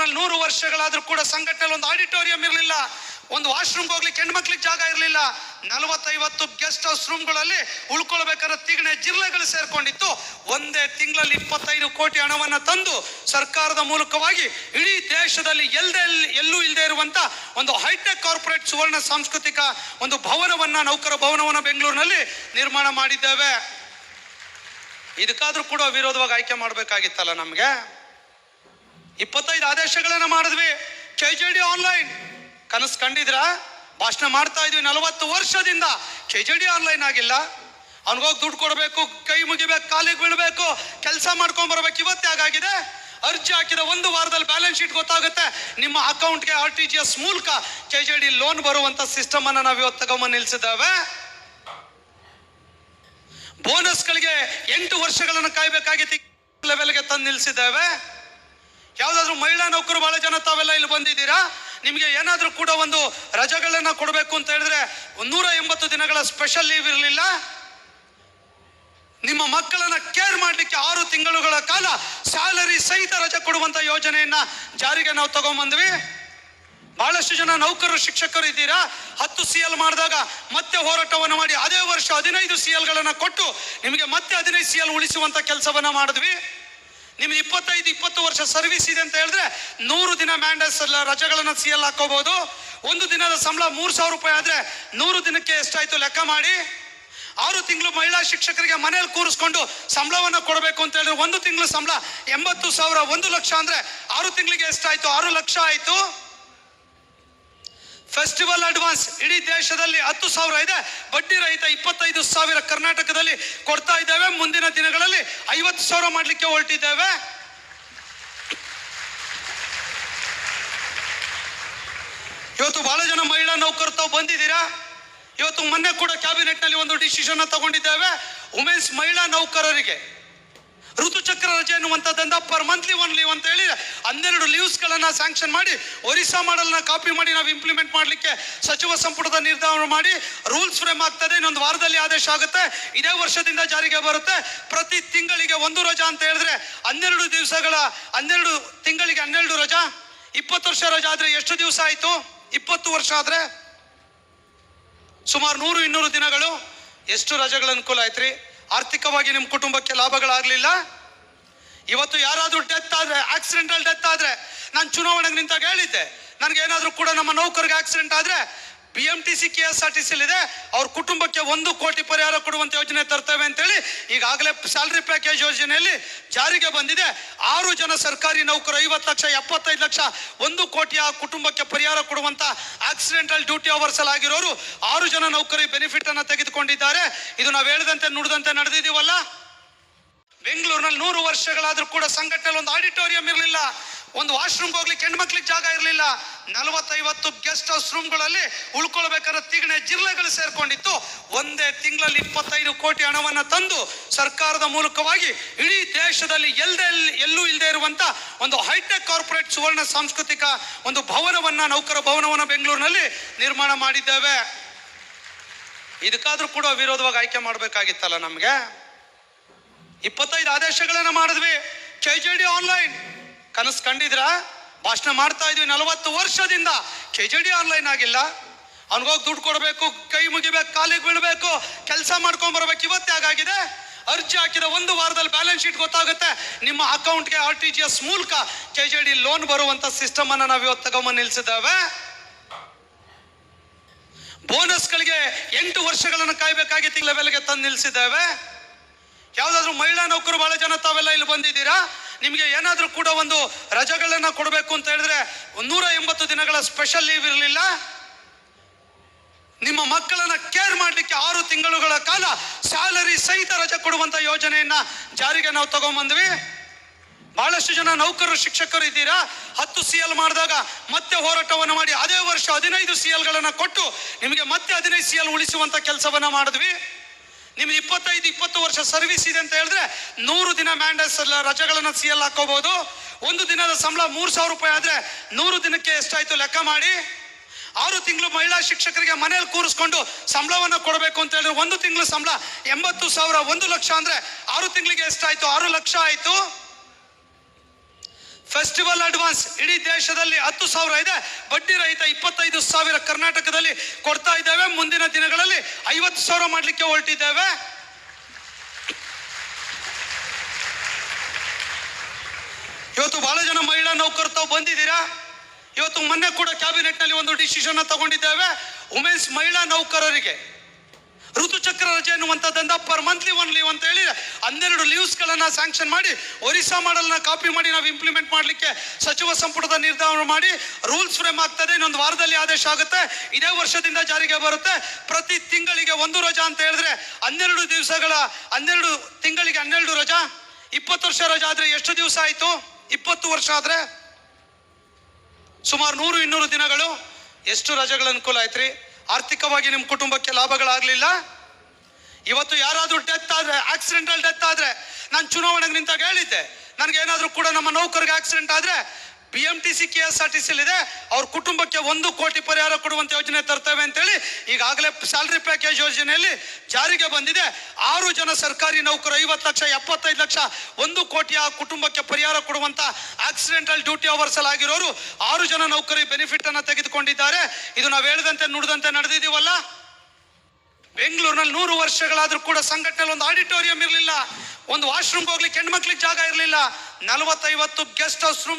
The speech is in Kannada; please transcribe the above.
ಬೆಂಗಳೂರಿನಲ್ಲಿ ನೂರು ವರ್ಷಗಳಾದರೂ ಕೂಡ ಸಂಘಟನೆಯಲ್ಲಿ ಒಂದು ಆಡಿಟೋರಿಯಂ ಇರಲಿಲ್ಲ, ಒಂದು ವಾಶ್ರೂಮ್ಗೆ ಹೋಗ್ಲಿಕ್ಕೆ ಹೆಣ್ಮಕ್ಳಿಗೆ ಜಾಗ ಇರಲಿಲ್ಲ. ನಲವತ್ತೈವತ್ತು ಗೆಸ್ಟ್ ಹೌಸ್ ರೂಮ್ಗಳಲ್ಲಿ ಉಳ್ಕೊಳ್ಬೇಕಾದ್ರೆ ತಿಗಣೆ ಜಿಲ್ಲೆಗಳು ಸೇರ್ಕೊಂಡಿತ್ತು. ಒಂದೇ ತಿಂಗಳಲ್ಲಿ ಇಪ್ಪತ್ತೈದು ಕೋಟಿ ಹಣವನ್ನು ತಂದು ಸರ್ಕಾರದ ಮೂಲಕವಾಗಿ ಇಡೀ ದೇಶದಲ್ಲಿ ಎಲ್ಲದೆ ಎಲ್ಲೂ ಇಲ್ಲದೆ ಇರುವಂತ ಒಂದು ಹೈಟೆಕ್ ಕಾರ್ಪೊರೇಟ್ ಸುವರ್ಣ ಸಾಂಸ್ಕೃತಿಕ ಒಂದು ಭವನವನ್ನ, ನೌಕರ ಭವನವನ್ನ ಬೆಂಗಳೂರಿನಲ್ಲಿ ನಿರ್ಮಾಣ ಮಾಡಿದ್ದೇವೆ. ಇದಕ್ಕಾದ್ರೂ ಕೂಡ ವಿರೋಧವಾಗಿ ಆಯ್ಕೆ ಮಾಡಬೇಕಾಗಿತ್ತಲ್ಲ ನಮಗೆ? ಇಪ್ಪತ್ತೈದು ಆದೇಶಗಳನ್ನು ಮಾಡಿದ್ವಿ. ಕೆ ಜೆ ಡಿ ಆನ್ಲೈನ್ ಕನಸು ಕಂಡಿದ್ರ? ಭಾಷಣ ಮಾಡ್ತಾ ಇದ್ವಿ ನಲವತ್ತು ವರ್ಷದಿಂದ. ಕೆ ಜೆ ಡಿ ಆನ್ಲೈನ್ ಆಗಿಲ್ಲ. ಅವನಿಗೋಗಿ ದುಡ್ಡು ಕೊಡಬೇಕು, ಕೈ ಮುಗಿಬೇಕು, ಕಾಲಿಗೆ ಬೀಳಬೇಕು, ಕೆಲಸ ಮಾಡ್ಕೊಂಡ್ ಬರ್ಬೇಕು. ಇವತ್ತೇ ಹಾಗಾಗಿದೆ ಅರ್ಜಿ ಹಾಕಿದ ಒಂದು ವಾರದಲ್ಲಿ ಬ್ಯಾಲೆನ್ಸ್ ಶೀಟ್ ಗೊತ್ತಾಗುತ್ತೆ. ನಿಮ್ಮ ಅಕೌಂಟ್ಗೆ ಆರ್ ಟಿ ಜಿ ಎಸ್ ಮೂಲಕ ಕೆ ಜೆ ಡಿ ಲೋನ್ ಬರುವಂತ ಸಿಸ್ಟಮ್ ನಾವು ಇವತ್ತು ತಗೊಂಬಂದು ನಿಲ್ಸಿದ್ದೇವೆ. ಬೋನಸ್ಗಳಿಗೆ ಎಂಟು ವರ್ಷಗಳನ್ನು ಕಾಯ್ಬೇಕಾಗಿತ್ತು ಲೆವೆಲ್ಗೆ ತಂದು ನಿಲ್ಸಿದ್ದೇವೆ. ಯಾವ್ದಾದ್ರು ಮಹಿಳಾ ನೌಕರು ಬಹಳ ಜನ ತಾವೆಲ್ಲ ಇಲ್ಲಿ ಬಂದಿದ್ದೀರಾ? ನಿಮಗೆ ಏನಾದರೂ ಕೂಡ ಒಂದು ರಜೆಗಳನ್ನ ಕೊಡಬೇಕು ಅಂತ ಹೇಳಿದ್ರೆ ನೂರ ಎಂಬತ್ತು ದಿನಗಳ ಸ್ಪೆಷಲ್ ಲೀವ್ ಇರಲಿಲ್ಲ? ನಿಮ್ಮ ಮಕ್ಕಳನ್ನ ಕೇರ್ ಮಾಡಲಿಕ್ಕೆ ಆರು ತಿಂಗಳುಗಳ ಕಾಲ ಸ್ಯಾಲರಿ ಸಹಿತ ರಜೆ ಕೊಡುವಂತ ಯೋಜನೆಯನ್ನ ಜಾರಿಗೆ ನಾವು ತಗೊಂಬಂದ್ವಿ. ಬಹಳಷ್ಟು ಜನ ನೌಕರರು ಶಿಕ್ಷಕರು ಇದ್ದೀರಾ? ಹತ್ತು ಸಿ ಎಲ್ ಮಾಡಿದಾಗ ಮತ್ತೆ ಹೋರಾಟವನ್ನು ಮಾಡಿ ಅದೇ ವರ್ಷ ಹದಿನೈದು ಸಿ ಎಲ್ಗಳನ್ನು ಕೊಟ್ಟು ನಿಮಗೆ ಮತ್ತೆ ಹದಿನೈದು ಸಿ ಎಲ್ ಉಳಿಸುವಂತ ಕೆಲಸವನ್ನ ಮಾಡಿದ್ವಿ. ನಿಮ್ಗೆ ಇಪ್ಪತ್ತೈದು, ಇಪ್ಪತ್ತು ವರ್ಷ ಸರ್ವಿಸ್ ಇದೆ ಅಂತ ಹೇಳಿದ್ರೆ ನೂರು ದಿನ ಮ್ಯಾಂಡೇಸ್ ರಜೆಗಳನ್ನ ಸಿ ಎಲ್ ಹಾಕೋಬಹುದು ಒಂದು ದಿನದ ಸಂಬಳ ಮೂರು ಸಾವಿರ ರೂಪಾಯಿ ಆದ್ರೆ ನೂರು ದಿನಕ್ಕೆ ಎಷ್ಟಾಯ್ತು ಲೆಕ್ಕ ಮಾಡಿ. ಆರು ತಿಂಗಳು ಮಹಿಳಾ ಶಿಕ್ಷಕರಿಗೆ ಮನೇಲಿ ಕೂರಿಸ್ಕೊಂಡು ಸಂಬಳವನ್ನ ಕೊಡಬೇಕು ಅಂತ ಹೇಳಿದ್ರೆ ಒಂದು ತಿಂಗಳು ಸಂಬಳ ಎಂಬತ್ತು ಸಾವಿರ ಒಂದು ಲಕ್ಷ ಅಂದ್ರೆ ಆರು ತಿಂಗಳಿಗೆ ಎಷ್ಟಾಯ್ತು? ಆರು ಲಕ್ಷ ಆಯ್ತು. ಫೆಸ್ಟಿವಲ್ ಅಡ್ವಾನ್ಸ್ ಇಡೀ ದೇಶದಲ್ಲಿ ಹತ್ತು ಸಾವಿರ ಇದೆ. ಬಡ್ಡಿ ರಹಿತ ಇಪ್ಪತ್ತೈದು ಸಾವಿರ ಕರ್ನಾಟಕದಲ್ಲಿ ಕೊಡ್ತಾ ಇದ್ದೇವೆ. ಮುಂದಿನ ದಿನಗಳಲ್ಲಿ ಐವತ್ತು ಸಾವಿರ ಮಾಡಲಿಕ್ಕೆ ಹೊರಟಿದ್ದೇವೆ. ಇವತ್ತು ಬಹಳ ಜನ ಮಹಿಳಾ ನೌಕರ ತಾವು ಬಂದಿದ್ದೀರಾ? ಇವತ್ತು ಮೊನ್ನೆ ಕೂಡ ಕ್ಯಾಬಿನೆಟ್ನಲ್ಲಿ ಒಂದು ಡಿಸಿಷನ್ ತಗೊಂಡಿದ್ದೇವೆ. ವುಮೆನ್ಸ್ ಮಹಿಳಾ ನೌಕರರಿಗೆ ಋತುಚಕ್ರ ರಜೆ ಎನ್ನುವಂಥದ್ದನ್ನ ಪರ್ ಮಂತ್ಲಿ ಒನ್ ಲೀವ್ ಅಂತ ಹೇಳಿ ಹನ್ನೆರಡು ಲೀವ್ಸ್ ಗಳನ್ನ ಸ್ಯಾಂಕ್ಷನ್ ಮಾಡಿ ಒರಿಸ್ಸಾ ಮಾಡಲ್ನ ಕಾಪಿ ಮಾಡಿ ನಾವು ಇಂಪ್ಲಿಮೆಂಟ್ ಮಾಡಲಿಕ್ಕೆ ಸಚಿವ ಸಂಪುಟದ ನಿರ್ಧಾರ ಮಾಡಿ ರೂಲ್ಸ್ ಫ್ರೇಮ್ ಆಗ್ತದೆ, ಇನ್ನೊಂದು ವಾರದಲ್ಲಿ ಆದೇಶ ಆಗುತ್ತೆ, ಇದೇ ವರ್ಷದಿಂದ ಜಾರಿಗೆ ಬರುತ್ತೆ. ಪ್ರತಿ ತಿಂಗಳಿಗೆ ಒಂದು ರಜಾ ಅಂತ ಹೇಳಿದ್ರೆ ಹನ್ನೆರಡು ದಿವಸಗಳ, ಹನ್ನೆರಡು ತಿಂಗಳಿಗೆ ಹನ್ನೆರಡು ರಜಾ? ಇಪ್ಪತ್ತು ವರ್ಷ ರಜಾ ಆದ್ರೆ ಎಷ್ಟು ದಿವಸ ಆಯ್ತು? ಇಪ್ಪತ್ತು ವರ್ಷ ಆದ್ರೆ? ಸುಮಾರು ನೂರು ಇನ್ನೂರು ದಿನಗಳು? ಎಷ್ಟು ರಜೆಗಳ ಅನುಕೂಲ ಆಯ್ತ್ರಿ? ಆರ್ಥಿಕವಾಗಿ ನಿಮ್ಮ ಕುಟುಂಬಕ್ಕೆ ಲಾಭಗಳಾಗಲಿಲ್ಲ? ಇವತ್ತು ಯಾರಾದರೂ ಡೆತ್ ಆದ್ರೆ ಆಕ್ಸಿಡೆಂಟಲ್ ಡೆತ್ ಆದ್ರೆ, ನಾನು ಚುನಾವಣೆಗೆ ನಿಂತಾಗ ಹೇಳಿದ್ದೆ. ನನಗೇನಾದರೂ ಕೂಡ ನಮ್ಮ ನೌಕರಿಗೆ ಆಕ್ಸಿಡೆಂಟ್ ಆದ್ರೆ B M T C K S R T C ಇದೆ. ಅವ್ರ ಕುಟುಂಬಕ್ಕೆ ಒಂದು ಕೋಟಿ ಪರಿಹಾರ ಕೊಡುವಂತ ಯೋಜನೆ ತರ್ತೇವೆ ಅಂತೇಳಿ ಈಗಾಗಲೇ ಸ್ಯಾಲರಿ ಪ್ಯಾಕೇಜ್ ಯೋಜನೆಯಲ್ಲಿ ಜಾರಿಗೆ ಬಂದಿದೆ. ಆರು ಜನ ಸರ್ಕಾರಿ ನೌಕರ ಐವತ್ತು ಲಕ್ಷ, ಎಪ್ಪತ್ತೈದು ಲಕ್ಷ, ಒಂದು ಕೋಟಿಯ ಕುಟುಂಬಕ್ಕೆ ಪರಿಹಾರ ಕೊಡುವಂತ ಆಕ್ಸಿಡೆಂಟಲ್ ಡ್ಯೂಟಿ ಅವರ್ಸ್ ಅಲ್ಲಿ ಆಗಿರೋರು ಆರು ಜನ ನೌಕರಿ ಬೆನಿಫಿಟ್ ಅನ್ನ ತೆಗೆದುಕೊಂಡಿದ್ದಾರೆ. ಇದು ನಾವು ಹೇಳಿದಂತೆ, ನುಡಿದಂತೆ ನಡೆದಿದೀವಲ್ಲ? ಬೆಂಗಳೂರಿನಲ್ಲಿ ನೂರು ವರ್ಷಗಳಾದರೂ ಕೂಡ ಸಂಘಟನೆ ಒಂದು ಆಡಿಟೋರಿಯಂ ಇರಲಿಲ್ಲ. ಒಂದು ವಾಶ್ರೂಮ್ಗೆ ಹೋಗ್ಲಿಕ್ಕೆ ಹೆಣ್ಮಕ್ಳಿಗೆ ಜಾಗ ಇರಲಿಲ್ಲ. ನಲವತ್ತೈವತ್ತು ಗೆಸ್ಟ್ ಹೌಸ್ ರೂಮ್ಗಳಲ್ಲಿ ಉಳ್ಕೊಳ್ಬೇಕಾದ್ರೆ ತಿಗಣೆ ಜಿಲ್ಲೆಗಳು ಸೇರ್ಕೊಂಡಿತ್ತು. ಒಂದೇ ತಿಂಗಳಲ್ಲಿ ಇಪ್ಪತ್ತೈದು ಕೋಟಿ ಹಣವನ್ನ ತಂದು ಸರ್ಕಾರದ ಮೂಲಕವಾಗಿ ಇಡೀ ದೇಶದಲ್ಲಿ ಎಲ್ಲದೆ ಎಲ್ಲೂ ಇಲ್ಲದೆ ಇರುವಂತ ಒಂದು ಹೈಟೆಕ್ ಕಾರ್ಪೊರೇಟ್ ಸುವರ್ಣ ಸಾಂಸ್ಕೃತಿಕ ಒಂದು ಭವನವನ್ನ, ನೌಕರ ಭವನವನ್ನ ಬೆಂಗಳೂರಿನಲ್ಲಿ ನಿರ್ಮಾಣ ಮಾಡಿದ್ದೇವೆ. ಇದಕ್ಕಾದ್ರೂ ಕೂಡ ವಿರೋಧವಾಗಿ ಆಯ್ಕೆ ಮಾಡಬೇಕಾಗಿತ್ತಲ್ಲ ನಮಗೆ? ಇಪ್ಪತ್ತೈದು ಆದೇಶಗಳನ್ನ ಮಾಡಿದ್ವಿ. ಕೆ ಜೆ ಡಿ ಆನ್ಲೈನ್ ಕನಸು ಕಂಡಿದ್ರ? ಭಾಷಣ ಮಾಡ್ತಾ ಇದ್ವಿ ನಲವತ್ತು ವರ್ಷದಿಂದ. ಕೆ ಜೆ ಡಿ ಆನ್ಲೈನ್ ಆಗಿಲ್ಲ. ಅವ್ನಿಗೋಗಿ ದುಡ್ಡು ಕೊಡಬೇಕು, ಕೈ ಮುಗಿಬೇಕು, ಕಾಲಿಗೆ ಬೀಳಬೇಕು, ಕೆಲಸ ಮಾಡ್ಕೊಂಡ್ ಬರ್ಬೇಕು. ಇವತ್ತೇ ಹಾಗಾಗಿದೆ ಅರ್ಜಿ ಹಾಕಿದ ಒಂದು ವಾರದಲ್ಲಿ ಬ್ಯಾಲೆನ್ಸ್ ಶೀಟ್ ಗೊತ್ತಾಗುತ್ತೆ. ನಿಮ್ಮ ಅಕೌಂಟ್ಗೆ ಆರ್ ಟಿ ಜಿ ಎಸ್ ಮೂಲಕ ಕೆ ಜೆ ಡಿ ಲೋನ್ ಬರುವಂತ ಸಿಸ್ಟಮ್ ಅನ್ನ ನಾವು ಇವತ್ತು ತಗೊಂಬಂದು ನಿಲ್ಸಿದ್ದೇವೆ. ಬೋನಸ್ಗಳಿಗೆ ಎಂಟು ವರ್ಷಗಳನ್ನು ಕಾಯ್ಬೇಕಾಗಿತ್ತು ಲೆವೆಲ್ಗೆ ತಂದು ನಿಲ್ಸಿದ್ದೇವೆ. ಯಾವುದಾದ್ರೂ ಮಹಿಳಾ ನೌಕರು ಬಹಳ ಜನ ತಾವೆಲ್ಲ ಇಲ್ಲಿ ಬಂದಿದ್ದೀರಾ? ನಿಮಗೆ ಏನಾದರೂ ಕೂಡ ಒಂದು ರಜೆಗಳನ್ನು ಕೊಡಬೇಕು ಅಂತ ಹೇಳಿದ್ರೆ ನೂರ ಎಂಬತ್ತು ದಿನಗಳ ಸ್ಪೆಷಲ್ ಲೀವ್ ಇರಲಿಲ್ಲ? ನಿಮ್ಮ ಮಕ್ಕಳನ್ನ ಕೇರ್ ಮಾಡಲಿಕ್ಕೆ ಆರು ತಿಂಗಳುಗಳ ಕಾಲ ಸ್ಯಾಲರಿ ಸಹಿತ ರಜೆ ಕೊಡುವಂತ ಯೋಜನೆಯನ್ನ ಜಾರಿಗೆ ನಾವು ತಗೊಂಬಂದ್ವಿ. ಬಹಳಷ್ಟು ಜನ ನೌಕರರು, ಶಿಕ್ಷಕರು ಇದ್ದೀರಾ? ಹತ್ತು ಸಿ ಎಲ್ ಮಾಡಿದಾಗ ಮತ್ತೆ ಹೋರಾಟವನ್ನು ಮಾಡಿ, ಅದೇ ವರ್ಷ ಹದಿನೈದು ಸಿ ಎಲ್ಗಳನ್ನು ಕೊಟ್ಟು ನಿಮಗೆ ಮತ್ತೆ ಹದಿನೈದು ಸಿ ಎಲ್ ಉಳಿಸುವಂತ ಕೆಲಸವನ್ನ ಮಾಡಿದ್ವಿ. ನಿಮ್ಗೆ ಇಪ್ಪತ್ತೈದು, ಇಪ್ಪತ್ತು ವರ್ಷ ಸರ್ವಿಸ್ ಇದೆ ಅಂತ ಹೇಳಿದ್ರೆ ನೂರು ದಿನ ಮ್ಯಾಂಡಸ್ ರಜೆಗಳನ್ನು ಸಿ ಎಲ್ ಹಾಕೋಬಹುದು ಒಂದು ದಿನದ ಸಂಬಳ ಮೂರು ಸಾವಿರ ರೂಪಾಯಿ ಆದ್ರೆ ನೂರು ದಿನಕ್ಕೆ ಎಷ್ಟಾಯ್ತು ಲೆಕ್ಕ ಮಾಡಿ. ಆರು ತಿಂಗಳು ಮಹಿಳಾ ಶಿಕ್ಷಕರಿಗೆ ಮನೇಲಿ ಕೂರಿಸ್ಕೊಂಡು ಸಂಬಳವನ್ನು ಕೊಡಬೇಕು ಅಂತ ಹೇಳಿದ್ರೆ ಒಂದು ತಿಂಗಳು ಸಂಬಳ ಎಂಬತ್ತು ಸಾವಿರ ಒಂದು ಲಕ್ಷ ಅಂದ್ರೆ ಆರು ತಿಂಗಳಿಗೆ ಎಷ್ಟಾಯ್ತು? ಆರು ಲಕ್ಷ ಆಯ್ತು. ಫೆಸ್ಟಿವಲ್ ಅಡ್ವಾನ್ಸ್ ಇಡೀ ದೇಶದಲ್ಲಿ ಹತ್ತು ಸಾವಿರ ಇದೆ. ಬಡ್ಡಿ ರಹಿತ ಇಪ್ಪತ್ತೈದು ಸಾವಿರ ಕರ್ನಾಟಕದಲ್ಲಿ ಕೊಡ್ತಾ ಇದ್ದೇವೆ. ಮುಂದಿನ ದಿನಗಳಲ್ಲಿ ಐವತ್ತು ಸಾವಿರ ಮಾಡಲಿಕ್ಕೆ ಹೊರಟಿದ್ದೇವೆ. ಇವತ್ತು ಬಹಳ ಜನ ಮಹಿಳಾ ನೌಕರು ತಾವು ಬಂದಿದ್ದೀರಾ? ಇವತ್ತು ಮೊನ್ನೆ ಕೂಡ ಕ್ಯಾಬಿನೆಟ್ನಲ್ಲಿ ಒಂದು ಡಿಸಿಷನ್ ತಗೊಂಡಿದ್ದೇವೆ. ವುಮೆನ್ಸ್ ಮಹಿಳಾ ನೌಕರರಿಗೆ. ಋತುಚಕ್ರ ರಜೆ ಎನ್ನುವಂಥದ್ದನ್ನ ಪರ್ ಮಂತ್ಲಿ ಒನ್ ಲೀವ್ ಅಂತ ಹೇಳಿ ಹನ್ನೆರಡು ಲೀವ್ಸ್ಗಳನ್ನು ಸ್ಯಾಂಕ್ಷನ್ ಮಾಡಿ ಒರಿಸ್ಸಾ ಮಾಡಲ್ನ ಕಾಪಿ ಮಾಡಿ ನಾವು ಇಂಪ್ಲಿಮೆಂಟ್ ಮಾಡಲಿಕ್ಕೆ ಸಚಿವ ಸಂಪುಟದ ನಿರ್ಧಾರ ಮಾಡಿ ರೂಲ್ಸ್ ಫ್ರೇಮ್ ಆಗ್ತದೆ, ಇನ್ನೊಂದು ವಾರದಲ್ಲಿ ಆದೇಶ ಆಗುತ್ತೆ. ಇದೇ ವರ್ಷದಿಂದ ಜಾರಿಗೆ ಬರುತ್ತೆ. ಪ್ರತಿ ತಿಂಗಳಿಗೆ ಒಂದು ರಜಾ ಅಂತ ಹೇಳಿದ್ರೆ ಹನ್ನೆರಡು ದಿವಸಗಳ, ಹನ್ನೆರಡು ತಿಂಗಳಿಗೆ ಹನ್ನೆರಡು ರಜಾ? ಇಪ್ಪತ್ತು ವರ್ಷ ರಜಾ ಆದ್ರೆ ಎಷ್ಟು ದಿವಸ ಆಯ್ತು? ಇಪ್ಪತ್ತು ವರ್ಷ ಆದ್ರೆ? ಸುಮಾರು ನೂರು ಇನ್ನೂರು ದಿನಗಳು? ಎಷ್ಟು ರಜೆಗಳ ಅನುಕೂಲ ಆಯ್ತ್ರಿ? ಆರ್ಥಿಕವಾಗಿ ನಿಮ್ಮ ಕುಟುಂಬಕ್ಕೆ ಲಾಭಗಳಾಗ್ಲಿಲ್ಲ? ಇವತ್ತು ಯಾರಾದರೂ ಡೆತ್ ಆದ್ರೆ ಆಕ್ಸಿಡೆಂಟಲ್ ಡೆತ್ ಆದ್ರೆ, ನಾನು ಚುನಾವಣೆಗೆ ನಿಂತಾಗ ಹೇಳಿದ್ದೆ. ನನಗೆ ಏನಾದ್ರೂ ಕೂಡ ನಮ್ಮ ನೌಕರಿಗೆ ಆಕ್ಸಿಡೆಂಟ್ ಆದ್ರೆ B M T C K S R T C ಇದೆ ಅವ್ರ ಕುಟುಂಬಕ್ಕೆ ಒಂದು ಕೋಟಿ ಪರಿಹಾರ ಕೊಡುವಂತ ಯೋಜನೆ ತರ್ತೇವೆ ಅಂತೇಳಿ ಈಗಾಗಲೇ ಸ್ಯಾಲರಿ ಪ್ಯಾಕೇಜ್ ಯೋಜನೆಯಲ್ಲಿ ಜಾರಿಗೆ ಬಂದಿದೆ. ಆರು ಜನ ಸರ್ಕಾರಿ ನೌಕರ ಐವತ್ತು ಲಕ್ಷ, ಎಪ್ಪತ್ತೈದು ಲಕ್ಷ, ಒಂದು ಕೋಟಿ ಆ ಕುಟುಂಬಕ್ಕೆ ಪರಿಹಾರ ಕೊಡುವಂತ ಆಕ್ಸಿಡೆಂಟಲ್ ಡ್ಯೂಟಿ ಅವರ್ಸ್ ಆಗಿರೋರು ಆರು ಜನ ನೌಕರಿ ಬೆನಿಫಿಟ್ ಅನ್ನ ತೆಗೆದುಕೊಂಡಿದ್ದಾರೆ. ಇದು ನಾವು ಹೇಳಿದಂತೆ ನುಡಿದಂತೆ ನಡೆದಿದ್ದೀವಲ್ಲ ಬೆಂಗಳೂರಿನಲ್ಲಿ ನೂರು ವರ್ಷಗಳಾದರೂ ಕೂಡ ಸಂಘಟನೆಯಲ್ಲಿ ಒಂದು ಆಡಿಟೋರಿಯಂ ಇರಲಿಲ್ಲ. ಒಂದು ವಾಶ್ರೂಮ್ ಹೋಗ್ಲಿಕ್ಕೆ ಹೆಣ್ಮಕ್ಳಿಗೆ ಜಾಗ ಇರಲಿಲ್ಲ. ನಲವತ್ತೈವತ್ತು ಗೆಸ್ಟ್ ಹೌಸ್ ರೂಮ್